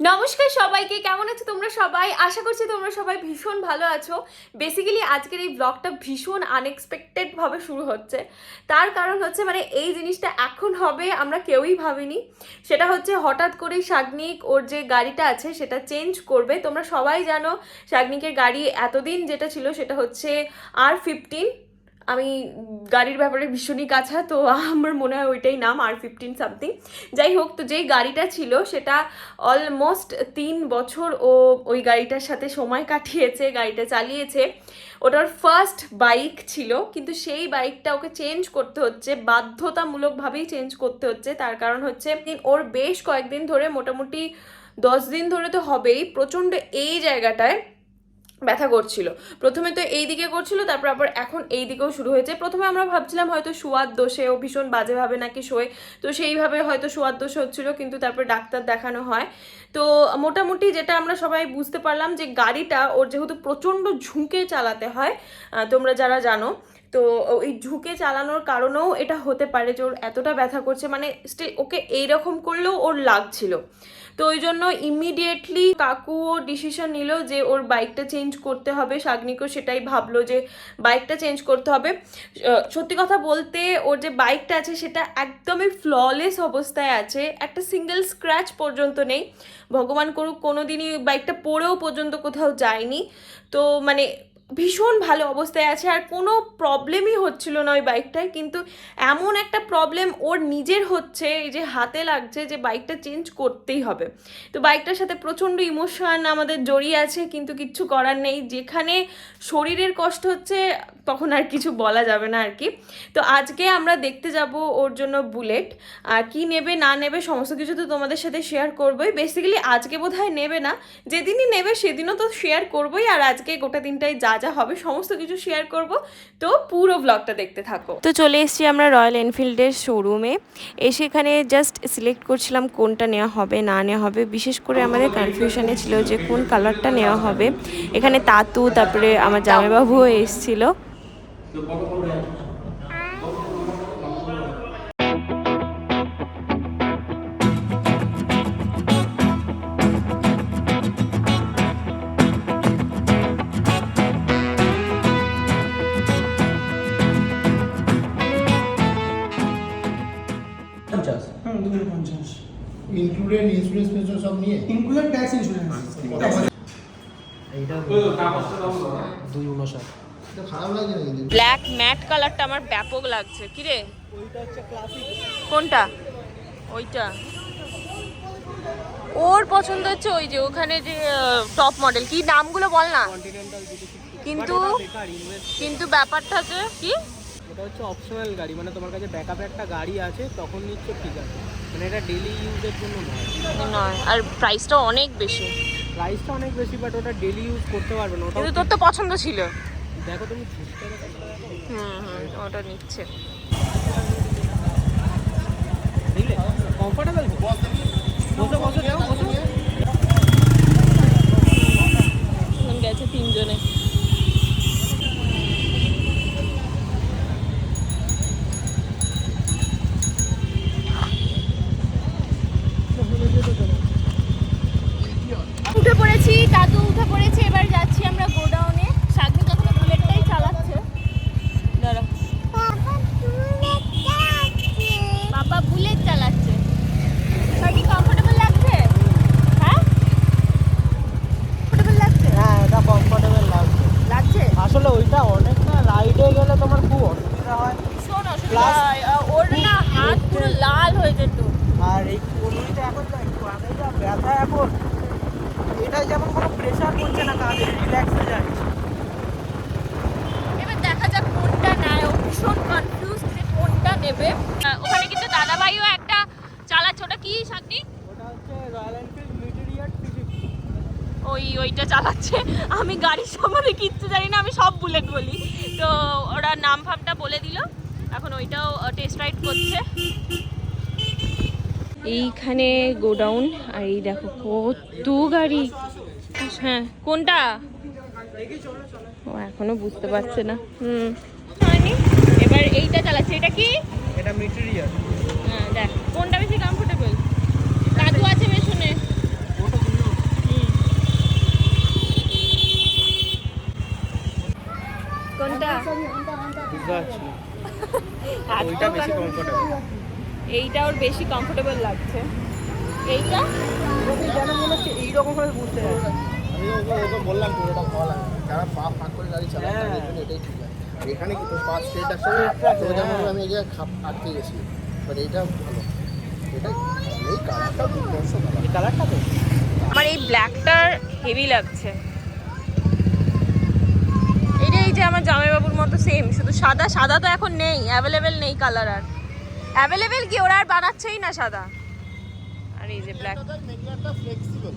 নমস্কার সবাইকে, কেমন আছো তোমরা সবাই? আশা করছি তোমরা সবাই ভীষণ ভালো আছো। বেসিক্যালি আজকের এই ব্লগটা ভীষণ আনএক্সপেক্টেডভাবে শুরু হচ্ছে। তার কারণ হচ্ছে মানে এই জিনিসটা এখন হবে আমরা কেউই ভাবিনি। সেটা হচ্ছে হঠাৎ করেই শাগনিক ওর যে গাড়িটা আছে, সেটা চেঞ্জ করবে। তোমরা সবাই জানো শাগনিকের গাড়ি এতদিন যেটা ছিল, সেটা হচ্ছে আর ফিফটিন আমি গাড়ির ব্যাপারে ভীষণই কাছা, তো আমার মনে হয় ওইটাই নাম আর ফিফটিন সামথিং যাই হোক, তো যেই গাড়িটা ছিল, সেটা অলমোস্ট তিন বছর ও ওই গাড়িটার সাথে সময় কাটিয়েছে, গাড়িটা চালিয়েছে। ওটার ফার্স্ট বাইক ছিল, কিন্তু সেই বাইকটা ওকে চেঞ্জ করতে হচ্ছে, বাধ্যতামূলকভাবেই চেঞ্জ করতে হচ্ছে। তার কারণ হচ্ছে, ওর বেশ কয়েকদিন ধরে, মোটামুটি দশ দিন ধরে তো হবেই, প্রচণ্ড এই জায়গাটায় ব্যথা করছিল। প্রথমে তো এই দিকে করছিল, তারপর আবার এখন এই দিকেও শুরু হয়েছে। প্রথমে আমরা ভাবছিলাম হয়তো শোয়ার দোষে ও ভীষণ বাজেভাবে নাকি শোয়ে, তো সেইভাবে হয়তো শোয়ার দোষ হচ্ছিল, কিন্তু তারপর ডাক্তার দেখানো হয়। তো মোটামুটি যেটা আমরা সবাই বুঝতে পারলাম যে গাড়িটা ওর যেহেতু প্রচণ্ড ঝুঁকে চালাতে হয় তোমরা যারা জানো তো ওই ঝুঁকে চালানোর কারণেও এটা হতে পারে যে ওর এতটা ব্যথা করছে। মানে স্টিল ওকে এইরকম করলেও ওর লাগছিল। তো ওই জন্য ইমিডিয়েটলি কাকুও ডিসিশন নিল যে ওর বাইকটা চেঞ্জ করতে হবে। শাগনিকও সেটাই ভাবলো যে বাইকটা চেঞ্জ করতে হবে। সত্যি কথা বলতে ওর যে বাইকটা আছে সেটা একদমই ফ্ললেস অবস্থায় আছে। একটা সিঙ্গেল স্ক্র্যাচ পর্যন্ত নেই। ভগবান করুক কোনো দিনই বাইকটা পড়েও পর্যন্ত কোথাও যায়নি। তো মানে ভীষণ ভালো অবস্থায় আছে আর কোনো প্রবলেমই হচ্ছিল না ওই বাইকটায়। কিন্তু এমন একটা প্রবলেম ওর নিজের হচ্ছে, এই যে হাতে লাগছে যে বাইকটা চেঞ্জ করতেই হবে। তো বাইকটার সাথে প্রচণ্ড ইমোশন আমাদের জড়িয়ে আছে, কিন্তু কিচ্ছু করার নেই। যেখানে শরীরের কষ্ট হচ্ছে, তখন আর কিছু বলা যাবে না আর কি। তো আজকে আমরা দেখতে যাব ওর জন্য বুলেট। আর কি নেবে, না নেবে, সমস্ত কিছু তো তোমাদের সাথে শেয়ার করবোই। বেসিক্যালি আজকে বোধহয় নেবে না। যেদিনই নেবে, সেদিনও তো শেয়ার করবোই। আর আজকে গোটা দিনটাই যা যা হবে সমস্ত কিছু শেয়ার করব। তো পুরো ব্লগটা দেখতে থাকো। তো চলে এসেছি আমরা রয়্যাল এনফিল্ডের শোরুমে এসে এখানে জাস্ট সিলেক্ট করছিলাম কোনটা নেওয়া হবে না নেওয়া হবে। বিশেষ করে আমাদের কনফিউশনে ছিল যে কোন কালারটা নেওয়া হবে। এখানে তাতু তারপরে আমার জামাইবাবুও এসেছিল। ইনক্লুডেড ইন্স্যুরেন্স পেনশন সব নিয়ে? ইনক্লুডেড ট্যাক্স ইন্স্যুরেন্স এইটা দুই উনষাট। এটা খারাপ লাগে না কিন্তু ব্ল্যাক ম্যাট কালারটা আমার ব্যাপক লাগছে কি রে? কোনটা? ওইটা। ওর পছন্দ হচ্ছে ওই যে ওখানে যে টপ মডেল কি নামগুলো বল না। কিন্তু কিন্তু ব্যাপারটা যে কি? ওটা হচ্ছে অপশনাল গাড়ি মানে তোমার কাছে ব্যাকআপে একটা গাড়ি আছে তখন নিচ্ছ ঠিক আছে। মানে এটা ডেলি ইউজের জন্য নয়। আর প্রাইসটা অনেক বেশি। প্রাইসটা অনেক বেশি বাট ওটা ডেলি ইউজ করতে পারবে না ওটা কিন্তু তোর তো পছন্দ ছিল। দেখো তুমি হুম হুম ওটা নিচ্ছে। কমফোর্টেবল বসো বসো যাও বসো এখন গেছে তিনজনে উঠে পড়েছি দাদু উঠে পড়েছে এবার যাচ্ছি আমরা গোডাউনে শাগনি এখনও বুলেটটাই চালাচ্ছে দাঁড়া বাবা বুলেট চালাচ্ছে শাগনি কমফোর্টেবল লাগছে হ্যাঁ কমফোর্টেবল লাগছে হ্যাঁ এটা কমফোর্টেবল লাগছে লাগছে আসলে ওইটা অনেকটা রাইডে গেলে তোমার খুব অসুবিধা হয় শোন অসুবিধা Plus- হয়, আহ, ওর না হাত পুরো হয়ে আর এই কনুইটা এখন যা একটু আগে যা ব্যথা এখন। এটা যেমন কোনো প্রেশার পড়ছে না কাঁধে রিল্যাক্সে যাচ্ছে এবার দেখা যাক কোনটা নেয়। ও ভীষণ কনফিউজ যে কোনটা নেবে। ওখানে কিন্তু দাদাভাইও একটা চালাচ্ছে। ওটা কি শাকনি ওটা হচ্ছে রয়্যাল এনফিল্ড মিটেরিয়ার থ্রি ওই ওইটা চালাচ্ছে। আমি গাড়ির সম্বন্ধে কিচ্ছু জানি না আমি সব বুলেট বলি। তো ওরা নাম ফামটা বলে দিল। এখন ওইটাও টেস্ট রাইড করছে। এইখানে গোডাউন আর এই দেখো কত গাড়ি। হ্যাঁ কোনটা? ও এখনও বুঝতে পারছে না। হুম। এবার এইটা চালাচ্ছে। এটা কি? এটা মেটেরিয়াল হ্যাঁ দেখ কোনটা বেশি কমফোর্টেবল কাদু আছে পেছনে। কোনটা? এইটা ওর বেশি কমফোর্টেবল লাগছে। এইটা? যেন মনে হচ্ছে এইরকম ভাবে বুঝতে যাচ্ছে আমি ওকে ওকে বললাম তো এটা ভালো লাগে যারা পা ফাঁক করে গাড়ি চালায় হ্যাঁ। এটাই ঠিক আছে। এখানে কি তোর পা স্ট্রেট আসছে তো যেমন আমি এই জায়গায় খাপ আটকে গেছি। বাট এইটা ভালো। এটাই। এই কালারটা খুব বর্ষ কালার এই কালারটা তো। আমার এই ব্ল্যাকটার হেভি লাগছে। এটা এই যে আমার জামাইবাবুর মতো সেম শুধু সাদা সাদা তো এখন নেই অ্যাভেলেবেল নেই কালার আর। অ্যাভেলেবেল কি? ওরা আর বানাচ্ছেই না সাদা। আর এই যে ব্ল্যাক ফ্লেক্সিবল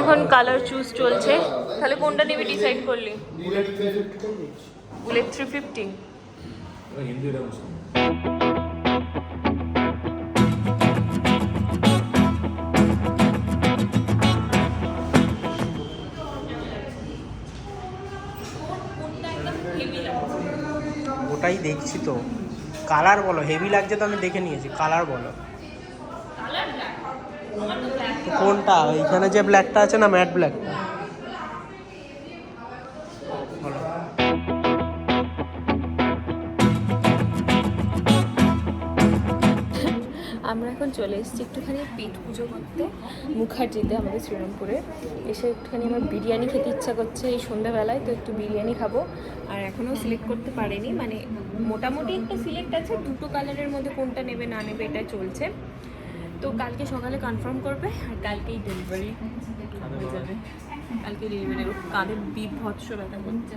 এখন কালার চুজ চলছে। তাহলে কোনটা নিবি ডিসাইড করলি? বুলেট থ্রি ফিফটি দেখছি তো। কালার বলো হেভি লাগছে তো আমি দেখে নিয়েছি কালার বলো। কোনটা? এইখানে যে ব্ল্যাকটা আছে না ম্যাট ব্ল্যাকটা এখন চলে এসেছি একটুখানি পেট পুজো করতে, মুখার্জিতে আমাদের শ্রীরামপুরে। এসে একটুখানি আমার বিরিয়ানি খেতে ইচ্ছা করছে এই সন্ধ্যাবেলায়, তো একটু বিরিয়ানি খাব। আর এখনও সিলেক্ট করতে পারিনি মানে মোটামুটি একটা সিলেক্ট আছে, দুটো কালারের মধ্যে কোনটা নেবে না নেবে এটা চলছে। তো কালকে সকালে কনফার্ম করবে, আর কালকেই ডেলিভারি হয়ে যাবে। কালকে ডেলিভারি কাঁধে বিভৎস ব্যথা করছে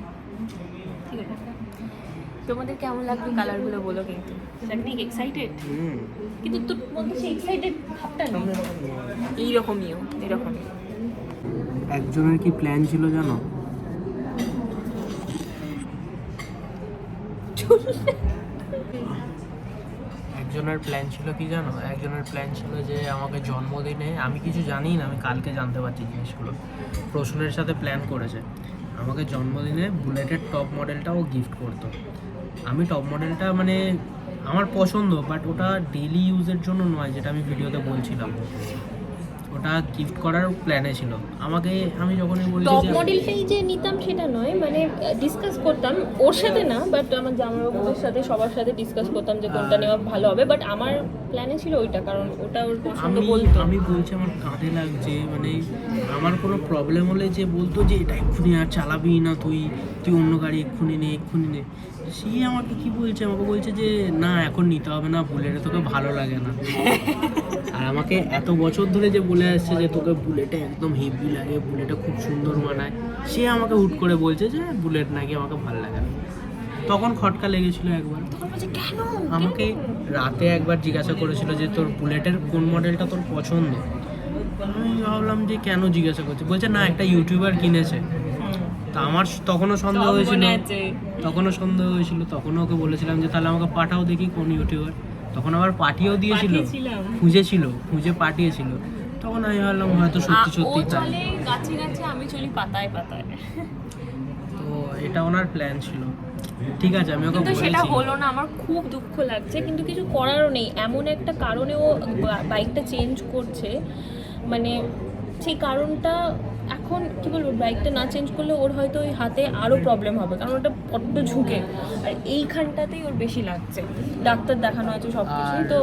ঠিক আছে? তোমাদের কেমন লাগবে কালারগুলো বলো কিন্তু? আপনি এক্সাইটেড হুম। কিন্তু তোর মধ্যে সেই এক্সাইটেড ভাবটা নেই। এইরকমইও এরকমই একজনের কি প্ল্যান ছিল জানো? একজনের প্ল্যান ছিল কি জানো? একজনের প্ল্যান ছিল যে আমাকে জন্মদিনে আমি কিছু জানি না আমি কালকে জানতে পারছি জিনিসগুলো। প্রশ্নের সাথে প্ল্যান করেছে। আমাকে জন্মদিনে বুলেটের টপ মডেলটাও গিফট করতো। আমি টপ মডেলটা মানে আমার পছন্দ বাট ওটা ডেলি ইউজের জন্য নয় যেটা আমি ভিডিওতে বলছিলাম। ওটা গিফট করার প্ল্যানে ছিল। আমাকে আমি যখনই বলি টপ মডেলটাই যে নিতাম সেটা নয় মানে ডিসকাস করতাম ওর সাথে না বাট আমার জামাইবাবুদের সাথে সবার সাথে ডিসকাস করতাম যে কোনটা নেওয়া ভালো হবে বাট আমার প্ল্যানে ছিল ওইটা কারণ ওটা ওর পছন্দ আমি বলতো। আমি বলছি আমার কাঁধে লাগছে মানে আমার কোনো প্রবলেম হলে যে বলতো যে এটা এক্ষুনি আর চালাবি না তুই তুই অন্য গাড়ি এক্ষুনি নে এক্ষুনি নে। সে আমাকে কি বলছে? আমাকে বলছে যে না এখন নিতে হবে না বুলেটে তোকে ভালো লাগে না। আর আমাকে এত বছর ধরে যে বলে আসছে যে তোকে বুলেটে একদম হেভি লাগে বুলেটে খুব সুন্দর মানায়। সে আমাকে হুট করে বলছে যে বুলেট নাকি আমাকে ভালো লাগে না। তখন খটকা লেগেছিল একবার। আমাকে রাতে একবার জিজ্ঞাসা করেছিল যে তোর বুলেটের কোন মডেলটা তোর পছন্দ? আমি ভাবলাম যে কেন জিজ্ঞাসা করছে? বলছে না একটা ইউটিউবার কিনেছে। তা আমার তখনও সন্দেহ হয়েছিল। তখনও সন্দেহ হয়েছিল তখনও ওকে বলেছিলাম যে তাহলে আমাকে পাঠাও দেখি কোন ইউটিউবার। তখন আবার পাঠিয়েও দিয়েছিল। খুঁজেছিল খুঁজে পাঠিয়েছিল। তখন আমি ভাবলাম হয়তো সত্যি সত্যি চলে গাছে গাছে আমি চলি পাতায় পাতায়। তো এটা ওনার প্ল্যান ছিল। ঠিক আছে আমি ওকে কিন্তু সেটা বলেছি হলো না আমার খুব দুঃখ লাগছে। কিন্তু কিছু করারও নেই। এমন একটা কারণে ও বাইকটা চেঞ্জ করছে। মানে সেই কারণটা এখন কী বলব বাইকটা না চেঞ্জ করলে ওর হয়তো ওই হাতে আরও প্রবলেম হবে, কারণ ওটা বড্ড ঝুঁকে। আর এইখানটাতেই ওর বেশি লাগছে। ডাক্তার দেখানো আছে সব কিছুই তো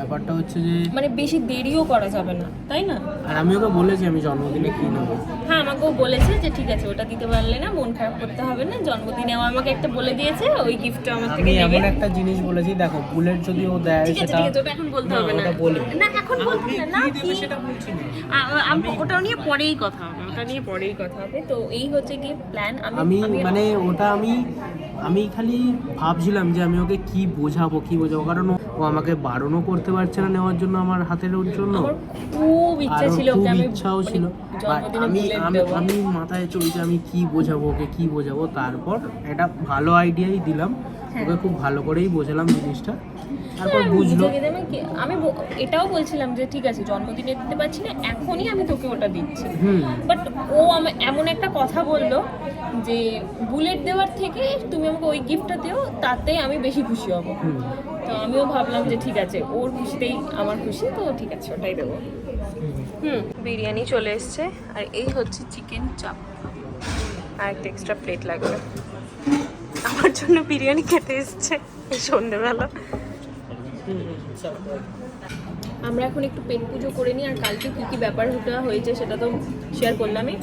ব্যাপারটা হচ্ছে যে মানে বেশি দেরিও করা যাবে না তাই না? আর আমি ওকে বলেছি আমি জন্মদিনে কি নেব। হ্যাঁ আমাকেও বলেছে যে ঠিক আছে ওটা দিতে পারলে না মন খারাপ করতে হবে না জন্মদিনে ও আমাকে একটা বলে দিয়েছে ওই গিফটটা আমার থেকে আমি নেবে। এমন একটা জিনিস বলেছি দেখো বুলেট যদি ও দেয় ঠিক আছে সেটা ঠিক আছে ওটা এখন বলতে হবে না। ওটা বলি না এখন বলতে হবে না কি সেটা বলছি না। ওটা নিয়ে পরেই কথা হবে। ওটা নিয়ে পরেই কথা হবে। তো এই হচ্ছে কি প্ল্যান আমি মানে ওটা আমি আমি খালি ভাবছিলাম যে আমি ওকে কি বোঝাবো কি বোঝাবো। কারণ ও- আমাকে বারণও করতে পারছে না নেওয়ার জন্য আমার হাতের ওর জন্য। খুব ইচ্ছা ছিল খুব ইচ্ছাও মানে ছিল। আমি আমি আমি মাথায় চলছে আমি কি বোঝাবো ওকে কি বোঝাবো। তারপর একটা ভালো আইডিয়াই দিলাম। ওকে খুব ভালো করেই বোঝালাম জিনিসটা। তারপর হ্যাঁ, বুঝলো। আমি এটাও বলছিলাম যে ঠিক আছে জন্মদিনে দিতে পারছি না এখনই আমি তোকে ওটা দিচ্ছি। বাট ও এমন একটা কথা বলল যে বুলেট দেওয়ার থেকে তুমি আমাকে ওই গিফটটা দিও তাতে আমি বেশি খুশি হব। তো আমিও ভাবলাম যে ঠিক আছে ওর খুশিতেই আমার খুশি তো ঠিক আছে ওটাই দেবো। হুম। বিরিয়ানি চলে এসছে আর এই হচ্ছে চিকেন চাপ আর একটা এক্সট্রা প্লেট লাগবে। আমার জন্য বিরিয়ানি খেতে এসছে এই সন্ধ্যেবেলা। আমরা এখন একটু পেট পুজো করে নিই আর কালকে কী কী ব্যাপার ওটা হয়েছে সেটা তো শেয়ার করলামই।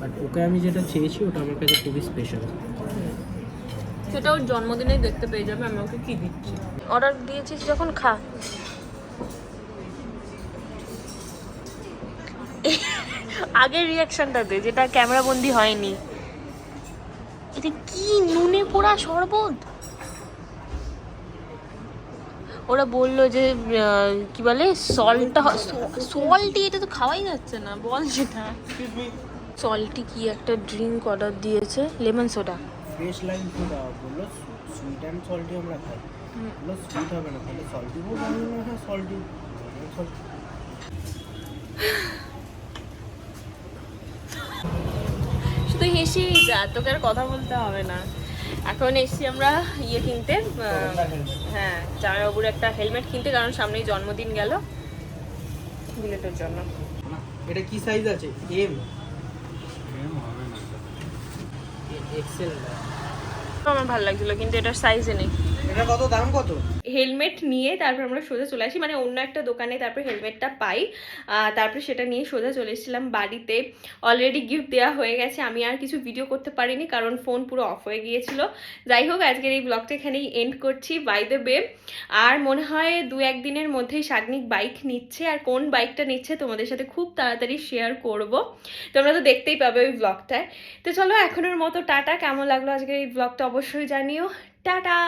বাট ওকে আমি যেটা চেয়েছি ওটা আমার কাছে খুবই স্পেশাল সেটা ওর জন্মদিনেই দেখতে পেয়ে যাবে আমি ওকে কি দিচ্ছি। অর্ডার দিয়েছিস যখন খা। আগের রিয়াকশনটা দে যেটা ক্যামেরা বন্দি হয়নি। এটা কি নুনে পোড়া শরবত? ওরা বলল যে কি বলে সল্টটা সল্টি এটা তো খাওয়াই যাচ্ছে না বল সেটা। সল্টি কি একটা ড্রিঙ্ক অর্ডার দিয়েছে? লেমন সোডা ফ্রেশ লাইম ফুডা বলল সুইট অ্যান্ড সল্টি আমরা খাই। বলল সুইট হবে না তাহলে সল্টি সল্টি শুধু হেসেই যা তোকে আর কথা বলতে হবে না। এখন এসছি আমরা ইয়ে কিনতে হ্যাঁ জামাইবাবুর একটা হেলমেট কিনতে কারণ সামনেই জন্মদিন গেল বুলেটের জন্য। এটা কি সাইজ আছে? এম এক্সেল আমার ভালো লাগছিল কিন্তু এটার সাইজে নেই। এটা কত? দাম কত? হেলমেট নিয়ে তারপর আমরা সোজা চলে আসি। মানে অন্য একটা দোকানে তারপর হেলমেটটা পাই। তারপর সেটা নিয়ে সোজা চলে এসেছিলাম বাড়িতে। অলরেডি গিফট দেওয়া হয়ে গেছে। আমি আর কিছু ভিডিও করতে পারিনি কারণ ফোন পুরো অফ হয়ে গিয়েছিল। যাই হোক, আজকের এই ব্লগটা এখানেই এন্ড করছি। বাই দ্য বে আর মনে হয় দু একদিনের মধ্যেই সাগনিক বাইক নিচ্ছে। আর কোন বাইকটা নিচ্ছে তোমাদের সাথে খুব তাড়াতাড়ি শেয়ার করব। তোমরা তো দেখতেই পাবে ওই ব্লগটায় তো চলো এখনের মতো টাটা। কেমন লাগল আজকের এই ব্লগটা অবশ্যই জানিও। টাটা!